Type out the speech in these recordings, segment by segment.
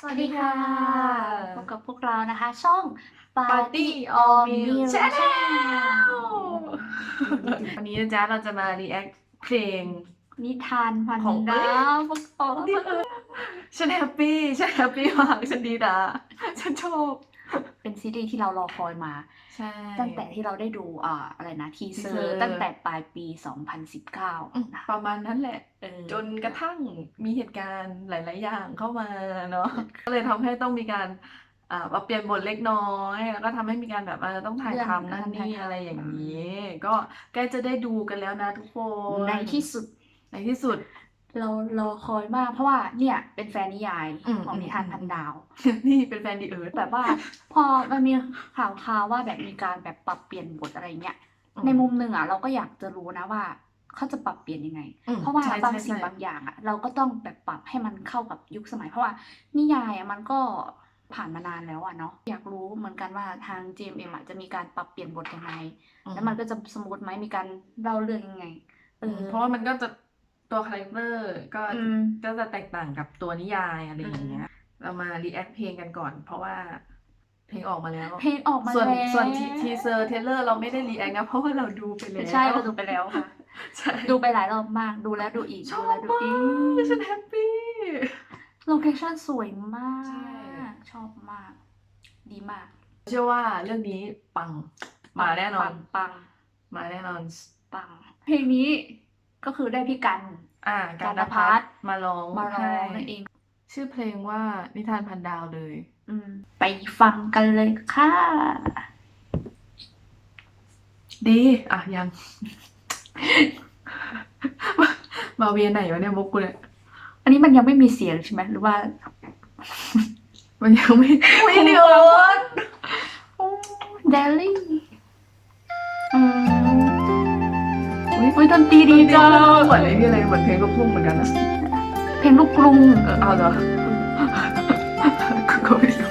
สวัสดีค่ะพบกับพวกเรานะคะ ช่อง Party Party All All Meal Meal Channel วันนี้นะจ๊ะเราจะมา react เพลง นิทานพันของดาวพวกเราฉันแฮปปี้ฉันแฮปปี้มากฉันดีนะฉันชอบ เป็นซีรีส์ที่เรารอคอยมา ใช่ ตั้งแต่ที่เราได้ดูอ่าอะไรนะทีเซอ teaser ร์ตั้งแต่ปลายปีอืม2019นะประมาณนั้นแหละเออจนกระทั่งมีเหตุการณ์หลาย ๆ อย่างเข้ามาเนาะก็เลยทำให้ต้องมีการอ่าปรับเปลี่ยนบทเล็กน้อย แล้วก็ทำให้มีการแบบเออต้องถ่ายทำนั่นนี่อะไรอย่างนี้ ก็ใกล้จะได้ดูกันแล้วนะทุกคน ในที่สุด ในที่สุด เรารอคอยมากเพราะว่าเนี่ยเป็นแฟนนิยายอืมของอืมนิทานพันดาว นี่เป็นแฟนดีเอิร์ธแบบว่า พอมันมีข่าวข่าวว่าแบบมีการแบบปรับเปลี่ยนบทอะไรเงี้ยในมุมหนึ่งอะเราก็อยากจะรู้นะว่าเขาจะปรับเปลี่ยนยังไง อืมเพราะว่าใช่บางใช่สิ่งใช่ บางอย่างอะเราก็ต้องแบบปรับให้มันเข้ากับยุคสมัย เพราะว่านิยายอะมันก็ผ่านมานานแล้วอะเนาะอยากรู้เหมือนกันว่าทาง GMM อะจะมีการปรับเปลี่ยนบทยังไง แล้วมันก็จะสมูทไหมมีการเล่าเรื่องยังไงเออเพราะว่ามันก็จะ ตัวคาแรคเตอร์ก็อืม ก็จะแตกต่างกับตัวนิยายอะไรอย่างเงี้ย เรามารีแอคเพลงกันก่อน เพราะว่าเพลงออกมาแล้ว เพลงออกมาส่วนแล้วส่วนทีเซอร์เทเลอร์เราไม่ได้รีแอคนะ เพราะว่าเราดูไปแล้วใช่เราดูไปแล้วค่ะ ใช่ดูไปหลายรอบมาก ดูแล้วดูอีกชดูอบแล้วดูมากอีกฉันแฮปปี้ โลเคชั่นสวยมากใช่ ชอบมาก ดีมากเชื่อว่าเรื่องนี้ปังมาแน่นอน ปังมาแน่นอน ปังเพลงนี้ ก็คือได้พี่กัน อ่า การณการณพัพัฒฒน์น์มาร้องมาร้องให้นั่นเอง ชื่อเพลงว่านิทานพันดาวเลย อืม ไปฟังกันเลยค่ะ ดี อะ ยัง มาเวียนไหนวะเนี่ยมุกกูเนี่ยอันนี้มันยังไม่มีเสียงใช่ไหมหรือว่า มันยังไม่ไม่เดือดเดลี่อืม อุ้ยดนตรีดีจังเหมือนไอ้นี่อะไรเหมือนเพลงลูกทุ่งเหมือนกันนะเพลงลูกกรุงเออเอาเหรอก็ไม่รู้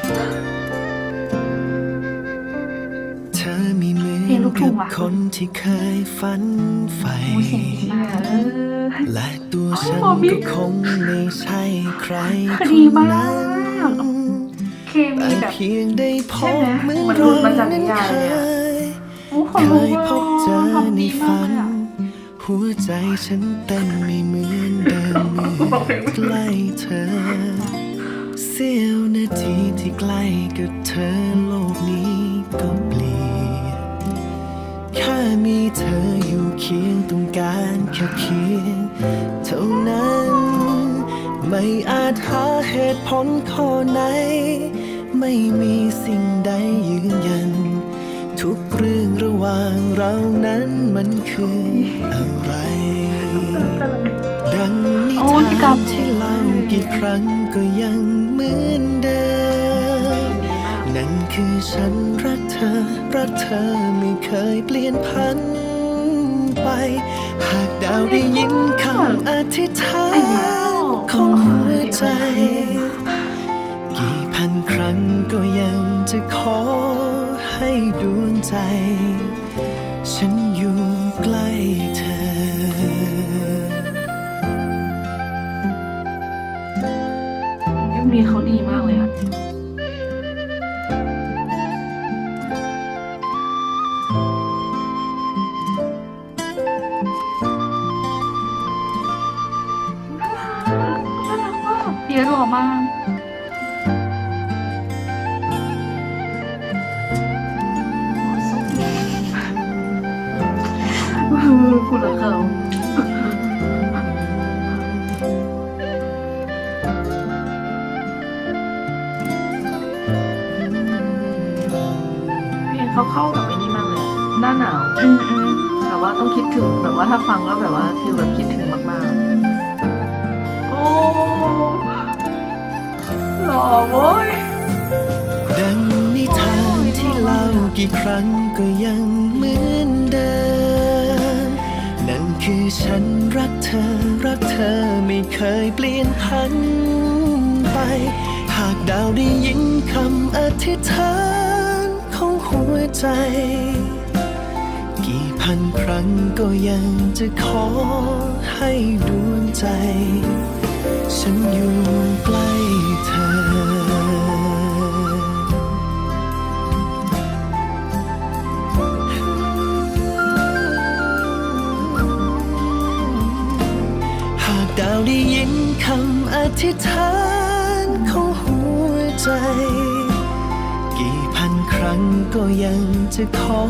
เธอมีมือเพลงลูกทุ่กังบว่ะคนที่เคยฝันใฝ่โอ้ยเสียงดีมากเออและตัวฉันโอ้ยบอบี้ก็คงไม่ใช่ใครคือคดีนมากนั้นเคมีแต่แบบเพียงได้พใช่บไหมเหมือนมันหลุดมาเราจากนินั้นยายเคเลยอะยโอ้คนเคลุกยพบเจอทำในดีมาฝักนเลยอะ หัวใจฉันเต้นไม่เหมือนเดิมเมื่อใกล้เธอ เสี้ยวนาทีที่ใกล้กับเธอโลกนี้ก็เปลี่ยนแค่มีเธออยู่เคียงตรงการแค่เพียงเท่านั้น ไม่อาจหาเหตุผลข้อไหน ไม่มีสิ่งใดยืนยัน ทุกเรื่องระหว่างเรานั้นมันคืออะไร ดังนิทานที่เล่ากี่ครั้งก็ยังเหมือนเดิม นั่นคือฉันรักเธอ รักเธอไม่เคยเปลี่ยนพันไป หากดาวได้ยินคำอธิษฐานของหัวใจ กี่พันครั้งก็ยังจะขอ ให้ดวงใจ ฉันอยู่ใกล้เธอมีเขาดีมากเลยอะเพียรหล่อมาก เพลงเขาเข้ากับไอ้นี่มากเลยหน้าหนาวอืมอืมแบบว่าต้องคิดถึงแบบว่าถ้าฟังแล้วแบบว่าฟีลแบบคิดถึงมากๆ โอ้หล่อโว้ยดังนิทานที่เล่ากี่ครั้งก็ยังเหมือนเดิม นั่นคือฉันรักเธอ รักเธอไม่เคยเปลี่ยนพันไป หากดาวได้ยินคำอธิษฐานของ หัวใจ กี่พันครั้งก็ยังจะขอให้ดวงใจ ฉันอยู่ใกล้ ยังจะขอ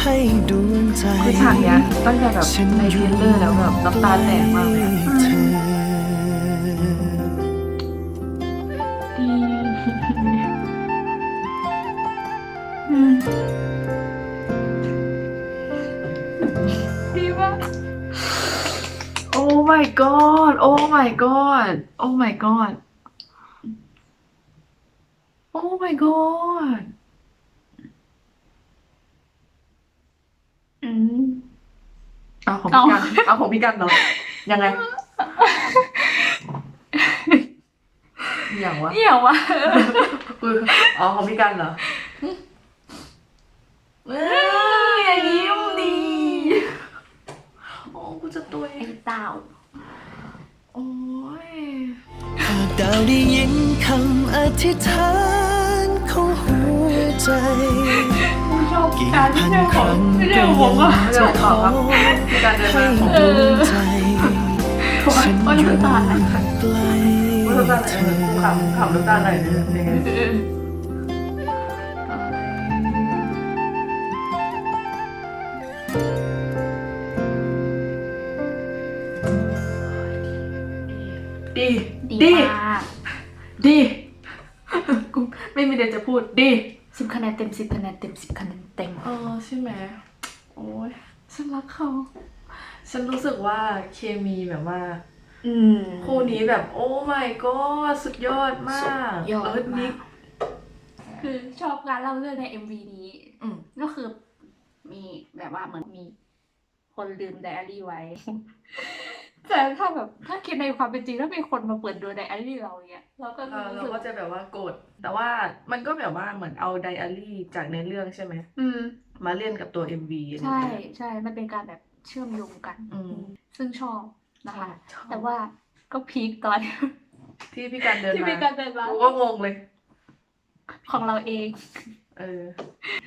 ให้ดวงใจคือฉากเนี้ยตั้งแต่แบบฉันในอเทรยู่ลเลอร์แล้วแบบน้ำตาแตกมากเลยอะเธอดีมากโอ้ my god โอ้ my god โอ้ my god โอ้ my god อืม เอาของพี่กันเอาของพี่กันเนาะยังไง อย่างวะเอี่ยววะคืออ๋อของพี่กันเหรอเอ้ยอย่ายิ้มดี โอ้กูจะตัวเอไอ้งเต่าโอ้ยหากดาวได้ยินคำอธิษฐานของหัวใจ ชอบกี่การพันเชื่อคของรั้งไม่ก็ใช่ผมยัอะงจะขอพี่กันเดินให้มาดวงใจฉันโอ้ยอยู่น้ำตาไหลใกล้พูดน้ำตาไหลเธเหมือนกูขำขำน้ำตาไหลเลยยังไงดี ดีดีมากดี กูไม่มีเดจะพูด ดี สิบคะแนนเต็มสิบคะแนนเต็มสิบคะแนนเต็ม เออใช่ไหมโอ้ยฉันรักเขา ฉันรู้สึกว่าเคมีแบบว่า อืม คู่นี้แบบโอ้ my god สุดยอดมาก สุดยอดเอิร์ธมิมากกคือชอบการเล่าเรื่องใน MV นี้ อืม ก็คือมีแบบว่าเหมือนมีคนลืมไดอารี่ไว้ แต่ถ้าแบบถ้าคิดในความเป็นจริงถ้ามีคนมาเปิดดูไดอารี่เราอย่างเงี้ยเราก็เออรู้เราสึกก็จะแบบว่าโกรธแต่ว่ามันก็แบบว่าเหมือนเอาไดอารี่จากในเรื่องใช่ไหมอืม มาเล่นกับตัว MV ใช่ใช่ มันเป็นการแบบเชื่อมโยงกัน อืมซึ่งชอบนะคะ ชอบแต่ว่าก็พีคตอนที่พี่การเดินที่มามีการเดินมากูก็งงเลย ของเราเองเออ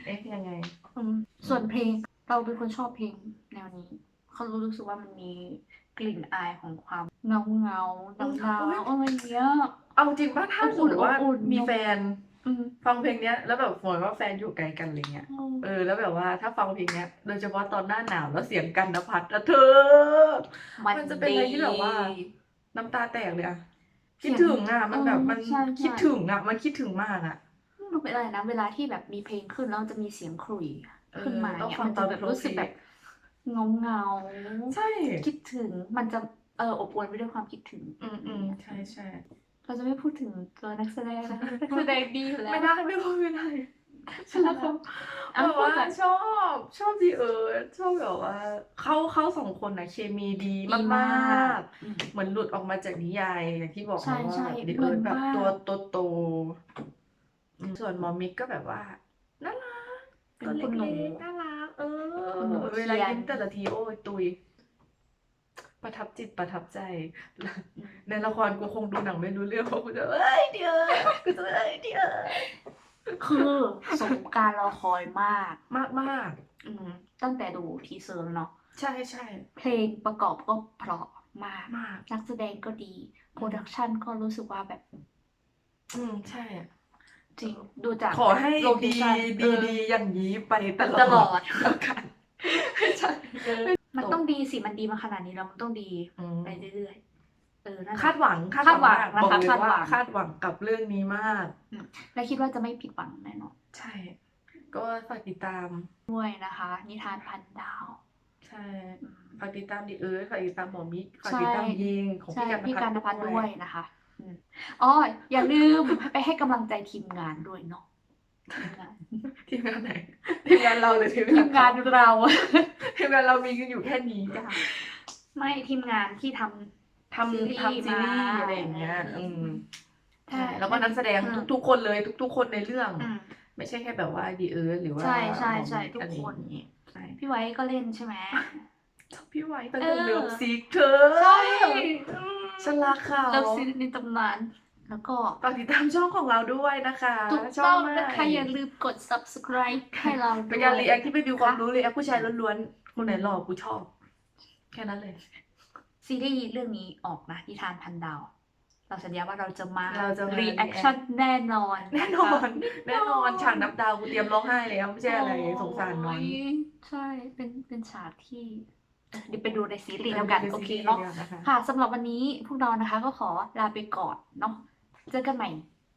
เอ๊ะยังไง อืมส่วนเพลงเราเป็นคนชอบเพลงแนวนี้ เขารู้สึกว่ามันมีกลิ่นอายของความเงาเงาๆน้ำเงาอุ๊ยๆอะไรเงี้ยเอาจริงป่ะถ้าสมมติว่าอุ่นๆมีแฟนอืมฟังเพลงเนี้ยแล้วแบบสมมติว่าแฟนอยู่ไกลกันอะไรเงี้ยเออแล้วแบบว่าถ้าฟังเพลงเนี้ยโดยเฉพาะตอนหน้าหนาวแล้วเสียงกันนภัทรอะเธอ มันจะเป็นอะไรที่แบบว่า น้ำตาแตกเลยอะคิดถึงอะมันแบบมันเออใช่ใช่คิดถึงอะมันคิดถึงมากอะมันเป็นอะไรนะเวลาที่แบบมีเพลงขึ้นแล้วจะมีเสียงขลุ่ยเออขึ้นมาต้องเนี่ยฟังมันจะแบบตอนรู้สึกแบบ เงาเงาๆใช่คิดถึงมันจะเอออบอวลไปด้วยความคิดถึง อืมอืมใช่ใช่เราจะไม่พูดถึงตัวนักแสดงนะคะนักแสดงดีอยู่แล้ว ไม่ได้ไม่พูดไม่ได้ฉันรักเขาเอาแบบพูดว่าก่อนชอบชอบดีเอิร์ธชอบแบบว่าเขาเขาสองคนนะเคมีดีดีมามากกๆเหมือนหลุดออกมาจากนิยายอย่างที่บอกใช่นะว่าใช่แบบดีเหมืเอิอนร์ธแบบมากตัวโตโตๆอืมส่วนหมอมิกก็แบบว่าน่ารักเป็นตัวคุณหนูเล็กๆน่ารัก เอคุณหนูอเวลาเทียนยิ้มแต่ละทีโอ้ยตุย ประทับจิตประทับใจ ในละครกูคงดูหนังไม่รู้เรื่องเพราะกูจะเอ้ยเดี๋ยวกูจะเอ้ยเดี๋ยวคือสมการรอคอยมาก มากมากอืมตั้งแต่ดูทีเซอร์แล้วเนาะๆใช่ใช่เพลงประกอบก็เพราะมากมากนักแสดงก็ดีโปรดักชันก็รู้สึกว่าแบบ อืมใช่อะจริงดูจากขอให้โลเคดีชั่นดีเออดีอย่างนี้ไปตลอดตลอดแล้วกันใช่ มันต้องดีสิมันดีมาขนาดนี้แล้วมันต้องดีอืมไปเรื่อยๆเออนั่นแหละคาดหวังคาดหวังมากบอกเลยนะคะว่าคาคาดดหหวัวังงกับเรื่องนี้มากและคิดว่าจะไม่ผิดหวังแน่นอนใช่ ก็ฝากติดตามด้วยนะคะ นิทานพันดาวใช่อืมฝากติดตามดิเอิร์ธฝากติดตามหมอมิกฝากใช่ติดตามยิงของใช่พี่กันพี่การนภัทรด้ด้ววยยนะคะอืมอ๋ออย่าลืมไปให้กำลังใจทีมงานด้วยเนาะ ทีมงานทีมงานไหนทีมงานเราหรือทีมทีมงานเรา ทีมงานเรามีกันอยู่แค่นี้จ้ะไม่ทีมงานที่ทำทำซีรีส์ทำซีรีส์มา อะไรอย่างเงี้ยอืมใช่ใช่ แล้วก็นักแสดงอืม ทุกๆคนเลยทุก ๆ คนในเรื่อง อืม ไม่ใช่แค่แบบว่าดีเอิร์ธหรือว่าใช่ใช่ใช่หมอมิทุกคน อะไรอย่างงี้ใช่พี่ไว้ก็เล่นใช่ไหม ชอบพี่ไว้ตั้งเอแต่อเลิฟซีกเธอใช่ฉันรักเขา เลิฟซีในตำนาน แล้วก็ฝากติดตามช่องของเราด้วยนะคะถูกช่ต้องใหม่นะคะอย่าลืมกด subscribe ให้เราด้วยเป็นการรีแอคที่ไม่มีความรู้รีแอคผู้ชายล้วนๆคนไหนหล่อกูชอบ แค่นั้นเลย ซีรีส์เรื่องนี้ออกนะนิทานพันดาว เราสัญญาว่าเราจะมาเราจะมา รีแอคชั่นแน่นอนแน่นอนแน่นอนฉากนับดาวกูเตรียมร้องไห้แล้วไม่ใช่อะไรสงสารน้อง โยใช่เป็นเป็นฉากที่เออเดี๋ยวไปดูในซีรีส์แล้วกันโอเคเนาะนะคะค่ะสำหรับวันนี้พวกเรานะคะก็ขอลาไปก่อนเนาะ เจอกันใหม่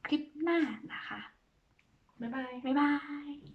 คลิปหน้านะคะ บ๊ายบาย บ๊ายบาย